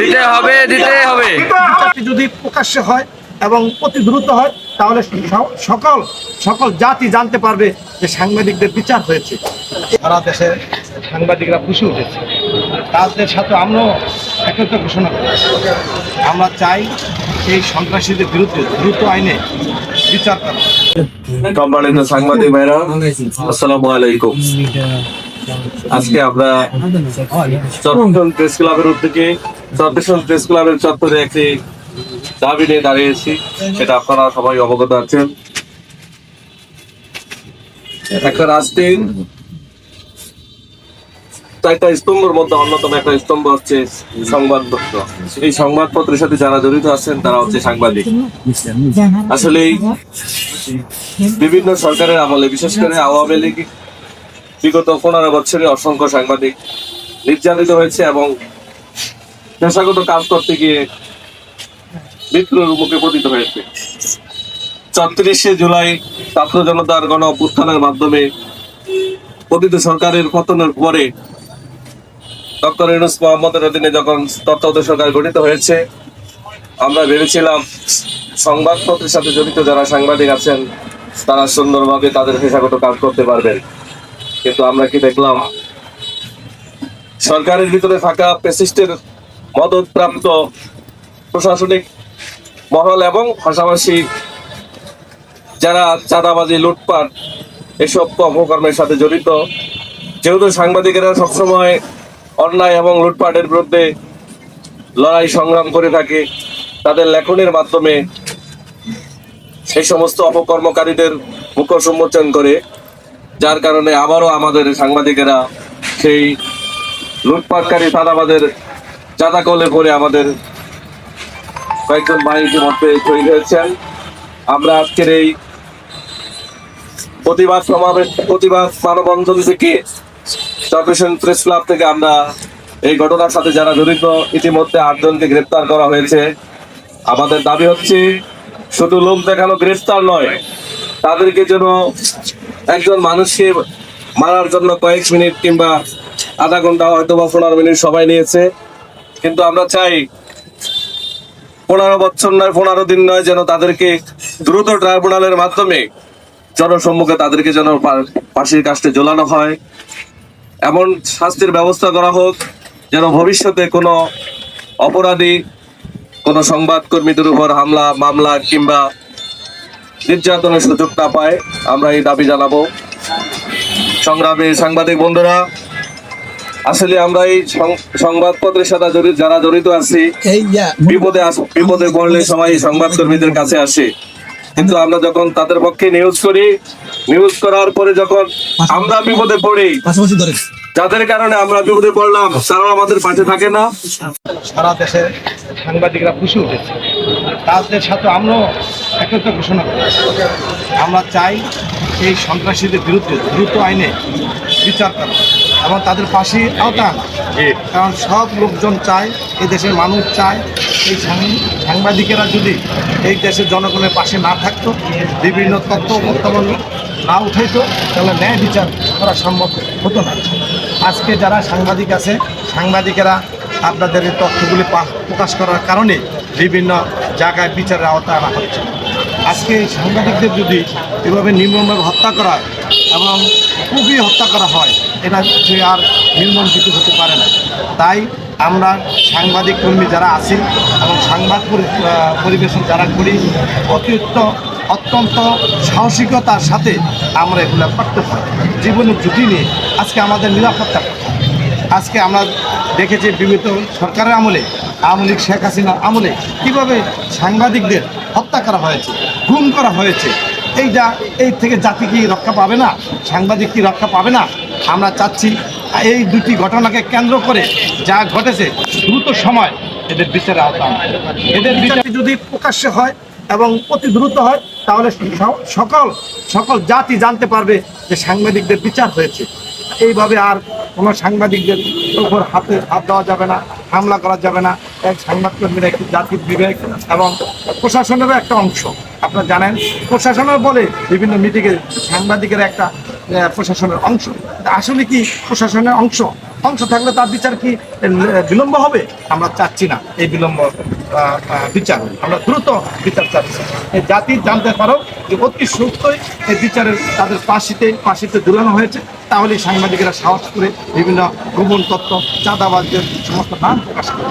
দিতে হবে বিচারটি যদি প্রকাশ্যে হয় এবং অতি দ্রুত হয় তাহলে সকল সকল জাতি জানতে পারবে যে সাংবাদিকদের বিচার হয়েছে। সারা দেশে সাংবাদিকরা খুশি উঠেছে। তাদের সাথে আমরাও একত্র ঘোষণা করি আমরা চাই এই সন্ত্রাসীদের বিরুদ্ধে দ্রুত আইনে বিচার করা। সম্মানিত সাংবাদিক ভাইরা আসসালামু আলাইকুম। আজকে আমরা চট্টগ্রাম প্রেস ক্লাবের উদ্যোগে, চট্টগ্রাম প্রেস ক্লাবের চত্বরে একটি দাবি নিয়ে দাঁড়িয়েছি, সেটা আপনারা সবাই অবগত আছেন। একটা রাষ্ট্রের চারটা স্তম্ভের মধ্যে অন্যতম একটা স্তম্ভ হচ্ছে সংবাদপত্র। এই সংবাদপত্রের সাথে যারা জড়িত আছেন, তারা হচ্ছে সাংবাদিক। আসলে বিভিন্ন সরকারের আমলে, বিশেষ করে আওয়ামী লীগ বিগত পনেরো বছরে অসংখ্য সাংবাদিক নির্যাতিত হয়েছে এবং পেশাগত কাজ করতে গিয়ে মৃত্যুর মুখে পতিত হয়েছে। ছত্রিশে জুলাই ছাত্র জনতার গণ অভ্যুত্থানের মাধ্যমে পতিত সরকারের পতনের পরে ডক্টর ইউনুস মোহাম্মদের অধীনে যখন তত্ত্বাবধায়ক সরকার গঠিত হয়েছে, আমরা ভেবেছিলাম সংবাদপত্রের সাথে জড়িত যারা সাংবাদিক আছেন, তারা সুন্দরভাবে তাদের পেশাগত কাজ করতে পারবেন। কিন্তু আমরা কি দেখলাম? সরকারের ভিতরে থাকা পেসিস্টের মদতপ্রাপ্ত প্রশাসনিক মহল এবং পাশাপাশি যারা চাঁদাবাজি, লুটপাট এসব অপকর্মের সাথে জড়িত, যেহেতু সাংবাদিকেরা সবসময় অন্যায় এবং লুটপাটের বিরুদ্ধে লড়াই সংগ্রাম করে থাকে, তাদের লেখনের মাধ্যমে সেই সমস্ত অপকর্মকারীদের মুখোশ উন্মোচন করে যার কারণে আবারও আমাদের সাংবাদিকেরা সেই লুটপাটকারী চাঁদাবাদের চাঁদা কলে পড়ে আমাদের কয়েকজন ভাই ইতিমধ্যে শহীদ হয়েছেন। আমরা আজকের এই প্রতিবাদ সমাবেশ, প্রতিবাদ মানববন্ধন থেকে চট্টগ্রাম প্রেস ক্লাব থেকে আমরা এই ঘটনার সাথে যারা জড়িত, ইতিমধ্যে আটজনকে গ্রেপ্তার করা হয়েছে। আমাদের দাবি হচ্ছে, শুধু লোক দেখানো গ্রেফতার নয়, তাদেরকে যেন একজন মানুষকে মারার জন্য কয়েক মিনিট কিংবা আধা ঘণ্টা হয়তো বা পনেরো মিনিট সময় নিয়েছে। কিন্তু আমরা চাই পনেরো বছর নয়, পনেরো দিন নয় যেন তাদেরকে দ্রুত ট্রাইব্যুনালের মাধ্যমে জনসম্মুখে তাদেরকে যেন পা- ফাঁসির কাস্টে ঝোলানো হয়। এমন শাস্তির ব্যবস্থা করা হোক যেন ভবিষ্যতে কোনো অপরাধী, কোনো সংবাদকর্মীদের উপর হামলা, মামলা কিংবা নির্যাতনের সুযোগ না পায় আমরা এই দাবি জানাব। সংগ্রামী সাংবাদিক বন্ধুরা আসলে আমরা এই সং- সংবাদপত্রের সাথে জড়িত যারা জড়িত আছি বিপদে বিপদে পড়লে সবাই সংবাদকর্মীদের কাছে আসে। কিন্তু আমরা যখন তাদের পক্ষে নিউজ করি নিউজ করার পরে যখন আমরা বিপদে পড়ি যাদের কারণে আমরা বিপদে পড়লাম তারা আমাদের পাশে থাকে না। সারা দেশে সাংবাদিকরা খুশি উঠেছে তাদের সাথে আমরাও একত্র ঘোষণা করি। আমরা চাই এই সন্ত্রাসীদের বিরুদ্ধে দ্রুত আইনে বিচার করা এবং তাদের পাশে আওতা। কারণ সব লোকজন চায় এই দেশের মানুষ চায় এই সাংবাদিকেরা যদি এই দেশের জনগণের পাশে না থাকতো বিভিন্ন তথ্য উপস্থাপন না উঠাইতো তাহলে ন্যায় বিচার করা সম্ভব হতো না। আজকে যারা সাংবাদিক আছে সাংবাদিকেরা আপনাদের এই তথ্যগুলি প্রকাশ করার কারণে বিভিন্ন জায়গায় বিচারের আওতায় আনা হচ্ছে। আজকে সাংবাদিকদের যদি এভাবে নির্মমভাবে হত্যা করা হয় এবং খুবই হত্যা করা হয়, এটা যে আর নির্মম কিছু হতে পারে না। তাই আমরা সাংবাদিক কর্মী যারা আছি এবং সংবাদ পরি- পরিবেশন যারা করি, অতিরিক্ত, অত্যন্ত সাহসিকতার সাথে আমরা এগুলো করতে পারি। জীবনের ঝুঁকি নিয়ে আজকে আমাদের নিরাপত্তা? আজকে আমরা দেখেছি বিভিন্ন সরকারের আমলে, আওয়ামী লীগ, শেখ হাসিনার আমলে কীভাবে সাংবাদিকদের হত্যা করা হয়েছে, গুম করা হয়েছে, এইটা এই থেকে জাতি কি রক্ষা পাবে না, সাংবাদিক কি রক্ষা পাবে না? আমরা চাচ্ছি এই দুটি ঘটনাকে কেন্দ্র করে যা ঘটেছে দ্রুত সময় এদের বিচারে আওতা এদের বিচার যদি প্রকাশ্যে হয় এবং অতি দ্রুত হয়, তাহলে সকল সকল জাতি জানতে পারবে যে সাংবাদিকদের বিচার হয়েছে। এইভাবে আর কোনো সাংবাদিকদের উপর হাতে হাত দেওয়া যাবে না, হামলা করা যাবে না। এক সাংবাদকর্মীরা একটি জাতির বিবেক এবং প্রশাসনেরও একটা অংশ। আপনারা জানেন, প্রশাসনের বলে বিভিন্ন মিটিংয়ে সাংবাদিকের একটা প্রশাসনের অংশ। আসলে কি প্রশাসনের অংশ? অংশ থাকলে তার বিচার কি বিলম্ব হবে? আমরা চাচ্ছি না এই বিলম্ব বিচার আমরা দ্রুত বিচার চাচ্ছি। এই জাতি জানতে পারো যে অতি সত্যই এই বিচারের তাদের পাশিতে পাশিতে ঝুলানো হয়েছে। তাহলে সাংবাদিকেরা সাহস করে বিভিন্ন গোপন তথ্য, চাঁদাবাজদের সমস্ত নাম প্রকাশ করে